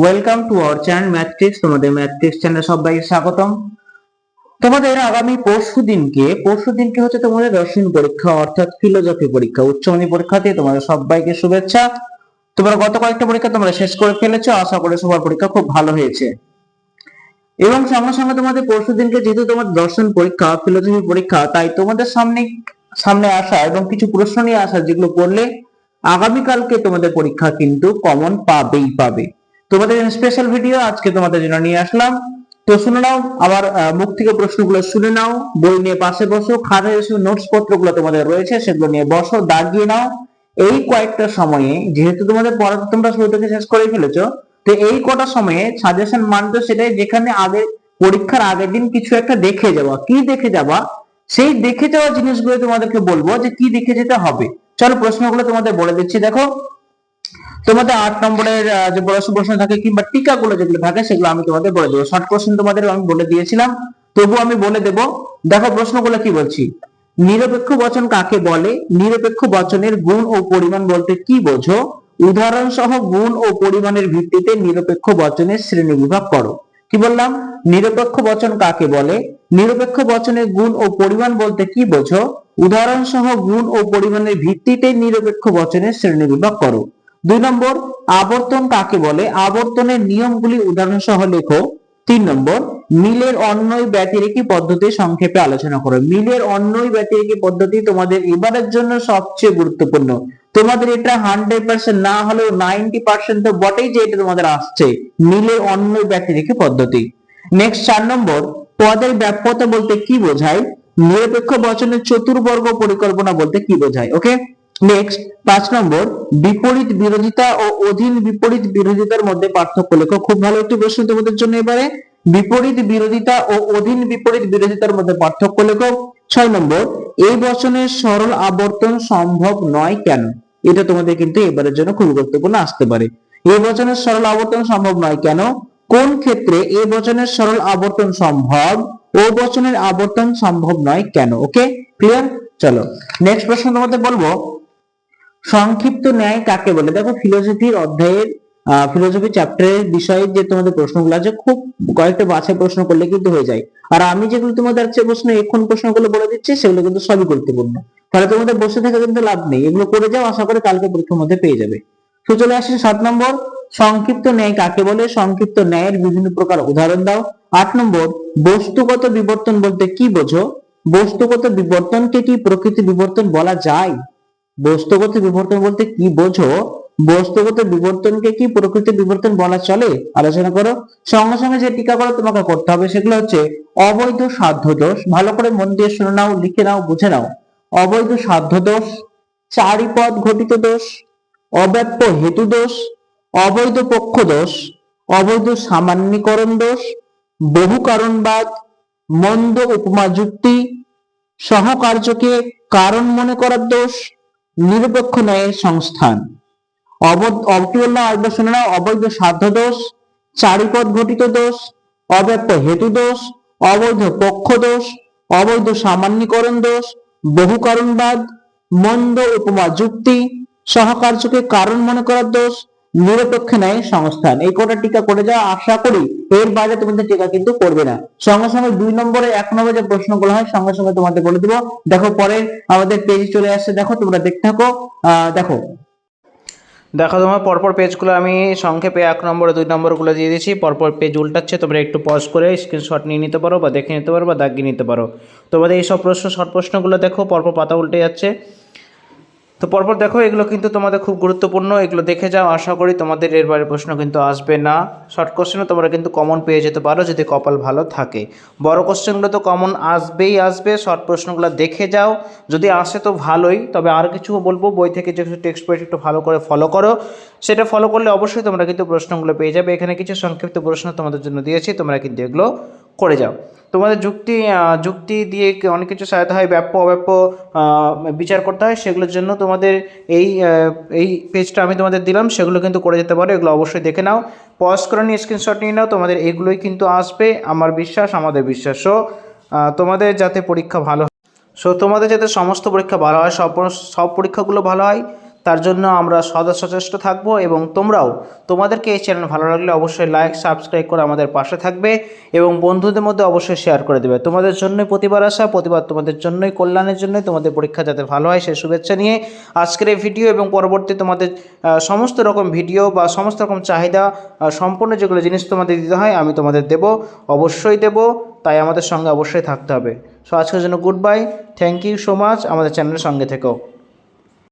Welcome to our channel Mathrix তোমাদের Mathrix চ্যানেলে সবাইকে স্বাগতম। তোমাদের আগামী পরশু দিনকে পরশু দিনকে হচ্ছে তোমাদের দর্শন পরীক্ষা, অর্থাৎ ফিলোজফি পরীক্ষা, উচ্চ মাধ্যমিক পরীক্ষাতে তোমাদের সবাইকে শুভেচ্ছা। তোমরা গত কয়েকটা পরীক্ষা তোমরা শেষ করে ফেলেছো, আশা করি সবার পরীক্ষা খুব ভালো হয়েছে। এবং সঙ্গে সঙ্গে তোমাদের পরশু দিনকে যেহেতু তোমাদের দর্শন পরীক্ষা ফিলোজফি পরীক্ষা, তাই তোমাদের সামনে সামনে আসা এবং কিছু প্রশ্ন নিয়ে আসা যেগুলো পড়লে আগামীকালকে তোমাদের পরীক্ষা কিন্তু কমন পাবেই পাবে। তোমাদের স্পেশাল ভিডিও আজকে তোমাদের জন্য নিয়ে আসলাম। তো শুনে নাও, আবার মুখ থেকে প্রশ্নগুলো শুনে নাও, বই নিয়ে পাশে বসো খাতা এসে নোটস পত্রগুলো তোমাদের রয়েছে, সেগুলো নিয়ে বসো, দাগিয়ে নাও। এই কয়েকটা সময়ে, যেহেতু তোমাদের পড়া তোমরা শুরু থেকে শেষ করে ফেলেছো, তো এই কটা সময়ে সাজেশন মানতো সেটাই যেখানে আগে, পরীক্ষার আগের দিন কিছু একটা দেখে যাওয়া। কি দেখে যাওয়া? সেই দেখে যাওয়া জিনিসগুলো তোমাদেরকে বলব যে কি দেখে যেতে হবে। চলো প্রশ্নগুলো তোমাদের বলে দিচ্ছি, দেখো। তোমাদের আট নম্বরের যে বড় প্রশ্ন থাকে কিংবা টিকাগুলো যেগুলো থাকে, সেগুলো আমি তোমাদের বলে দেবো। শর্ট কোশ্চেন তোমাদের আমি বলে দিয়েছিলাম। তবু আমি বলে দেব, দেখো প্রশ্নগুলো কি বলছি? নিরপেক্ষ বচন কাকে বলে? নিরপেক্ষ বচনের গুণ ও পরিমাণ বলতে কি বোঝো? উদাহরণ সহ গুণ ও পরিমাণের ভিত্তিতে নিরপেক্ষ বচনের শ্রেণি বিভাগ করো। কি বললাম? নিরপেক্ষ বচন কাকে বলে? নিরপেক্ষ বচনের গুণ ও পরিমাণ বলতে কি বোঝো? উদাহরণ সহ গুণ ও পরিমাণের ভিত্তিতে নিরপেক্ষ বচনের শ্রেণি বিভাগ করো। দুই নম্বর, আবর্তন কাকে বলে? আবর্তনের নিয়মগুলি উদাহরণ সহ লেখো। তিন নম্বর, মিলের অন্যয় ব্যতিরেকি পদ্ধতি সংক্ষেপে আলোচনা করো। মিলের অন্যয় ব্যতিরেকি পদ্ধতি তোমাদের এবারের জন্য সবচেয়ে গুরুত্বপূর্ণ। তোমাদের এটা হান্ড্রেড পার্সেন্ট না হলেও নাইনটি পার্সেন্ট তো বটেই যে এটা তোমাদের আসছে। মিলের অন্যয় ব্যতিরেকি পদ্ধতি। নেক্সট চার নম্বর, পদের ব্যাপ্যতা বলতে কি বোঝায়? নিরপেক্ষ বচনের চতুর্বর্গ পরিকল্পনা বলতে কি বোঝায়? ওকে নেক্সট পাঁচ নম্বর, বিপরীত বিরোধিতা ও অধীন বিপরীত বিরোধিতার মধ্যে পার্থক্য লেখো। খুব ভালো একটি প্রশ্ন তোমাদের জন্য এবারে। বিপরীত বিরোধিতা ও অধীন বিপরীত বিরোধিতার মধ্যে পার্থক্য লেখো। ছয় নম্বর, এই বচনের সরল আবর্তন সম্ভব নয় কেন? এটা তোমাদের কিন্তু এবারের জন্য খুব গুরুত্বপূর্ণ আসতে পারে। এই বচনের সরল আবর্তন সম্ভব নয় কেন? কোন ক্ষেত্রে এই বচনের সরল আবর্তন সম্ভব? ও বচনের আবর্তন সম্ভব নয় কেন? ওকে ক্লিয়ার চলো। নেক্সট প্রশ্ন তোমাদের বলব সংক্ষিপ্ত ন্যায় কাকে বলে? দেখো ফিলোসফির অধ্যায়ের ফিলোসফি চ্যাপ্টারের বিষয়ে যে তোমাদের প্রশ্নগুলো আছে, খুব কয়েকটা বাছাই প্রশ্ন করলে কিন্তু হয়ে যায়। আর আমি যেগুলো তোমাদের আছে প্রশ্ন এখন প্রশ্নগুলো বলে দিচ্ছি, সেগুলো কিন্তু সবই গুরুত্বপূর্ণ তাহলে তোমাদের বসে থেকে কিন্তু লাভ নেই। এগুলো করে যাও, আশা করে কালকে পরীক্ষার মধ্যে পেয়ে যাবে। তো চলে আসছে সাত নম্বর, সংক্ষিপ্ত ন্যায় কাকে বলে? সংক্ষিপ্ত ন্যায়ের বিভিন্ন প্রকার উদাহরণ দাও। আট নম্বর, বস্তুগত বিবর্তন বলতে কি বোঝো? বস্তুগত বিবর্তনকে কি প্রকৃতি বিবর্তন বলা যায়? বস্তুগত বিবর্তন বলতে কি বোঝো? বস্তুগত বিবর্তনকে কি প্রকৃতির বিবর্তন বলা চলে? আলোচনা করো। সঙ্গে সঙ্গে যে টিকাগুলো তোমাকে করতে হবে সেগুলো হচ্ছে অবৈধ সাধ্য দোষ। ভালো করে মন দিয়ে শুনে নাও, লিখে নাও, বুঝে নাও। অবৈধ সাধ্য দোষ, চারিপদ ঘটিত দোষ অব্যাপ্য হেতু দোষ, অবৈধ পক্ষ দোষ, অবৈধ সামান্যীকরণ দোষ বহু কারণবাদ মন্দ উপমা যুক্তি সহকার্যকে কারণ মনে করার দোষ নিরপেক্ষ ন্যায়ের সংস্থান। অবৈধ অবটি বললাম আরেকবার শুনে নাও অবৈধ সাধ্য দোষ, চারিপদ ঘটিত দোষ অব্যাপ্য হেতু দোষ, অবৈধ পক্ষ দোষ, অবৈধ সামান্যীকরণ দোষ বহু কারণবাদ মন্দ উপমা যুক্তি, সহকার্যকে কারণ মনে করার দোষ নিরপেক্ষ ন্যায় সংস্থান। এই কটা টিকা করে যাওয়া আশা করি এর বাইরে তোমাদের টিকা কিন্তু করবে না। সঙ্গে সঙ্গে দুই নম্বরে এক নম্বরে যে প্রশ্নগুলো হয়, সঙ্গে সঙ্গে তোমাদের বলে দিব। দেখো, পরে আমাদের পেজ চলে আসছে। দেখো, তোমরা দেখতে থাকো। দেখো। দেখো, তোমার পরপর পেজগুলো আমি সংক্ষেপে এক নম্বর, দুই নম্বরগুলো দিয়ে দিয়েছি। পরপর পেজ উল্টাচ্ছে, তোমরা একটু পজ করে স্ক্রিনশট নিয়ে নিতে পারো বা দেখে নিতে পারো বা দাগিয়ে নিতে পারো। তোমাদের এই সব প্রশ্ন শর্ট প্রশ্নগুলো দেখো, পরপর পাতা উল্টে যাচ্ছে। তো পরপর দেখো, এগুলো কিন্তু তোমাদের খুব গুরুত্বপূর্ণ। এগুলো দেখে যাও, আশা করি তোমাদের এর বাইরে প্রশ্ন কিন্তু আসবে না। শর্ট কোশ্চেনও তোমরা কিন্তু কমন পেয়ে যেতে পারো যদি কপাল ভালো থাকে। বড় কোশ্চেনগুলো তো কমন আসবেই আসবে শর্ট প্রশ্নগুলো দেখে যাও। যদি আসে তো ভালোই, তবে আর কিছু বলব, বই থেকে যে টেক্সট বই একটু ভালো করে ফলো করো। সেটা ফলো করলে অবশ্যই তোমরা কিন্তু প্রশ্নগুলো পেয়ে যাবে। এখানে কিছু সংক্ষিপ্ত প্রশ্ন তোমাদের জন্য দিয়েছি, তোমরা কিন্তু এগুলো করে যাও। তোমাদের যুক্তি যুক্তি দিয়ে অনেক কিছু সহায়তা হয়, ব্যাপ্য, অব্যাপ্য বিচার করতে হয়, সেগুলোর জন্য তোমাদের এই এই পেজটা আমি তোমাদের দিলাম, সেগুলো কিন্তু করে যেতে পারো, এগুলো অবশ্যই দেখে নাও। পজ করে নিয়ে স্ক্রিনশট নিয়ে নাও, তোমাদের এগুলোই কিন্তু আসবে, আমার বিশ্বাস, আমাদের বিশ্বাস। সো তোমাদের যাতে পরীক্ষা ভালো সো তোমাদের যাতে সমস্ত পরীক্ষা ভালো হয়, সব সব পরীক্ষাগুলো ভালো হয় তার জন্য আমরা সদা সচেষ্ট থাকব এবং তোমরাও তোমাদেরকে এই চ্যানেল ভালো লাগলে অবশ্যই লাইক, সাবস্ক্রাইব করে আমাদের পাশে থাকবে এবং বন্ধুদের মধ্যে অবশ্যই শেয়ার করে দেবে। তোমাদের জন্যই প্রতিবার আসা, প্রতিবার তোমাদের জন্যই, কল্যাণের জন্যই তোমাদের পরীক্ষা যাতে ভালো হয় সেই শুভেচ্ছা নিয়ে আজকের এই ভিডিও এবং পরবর্তী তোমাদের সমস্ত রকম ভিডিও বা সমস্ত রকম চাহিদা সম্পূর্ণ যেগুলো জিনিস তোমাদের দিতে হয়, আমি তোমাদের দেব, অবশ্যই দেব, তাই আমাদের সঙ্গে অবশ্যই থাকতে হবে। সো আজকের জন্য goodbye thank you so much আমাদের চ্যানেলের সঙ্গে থেকেও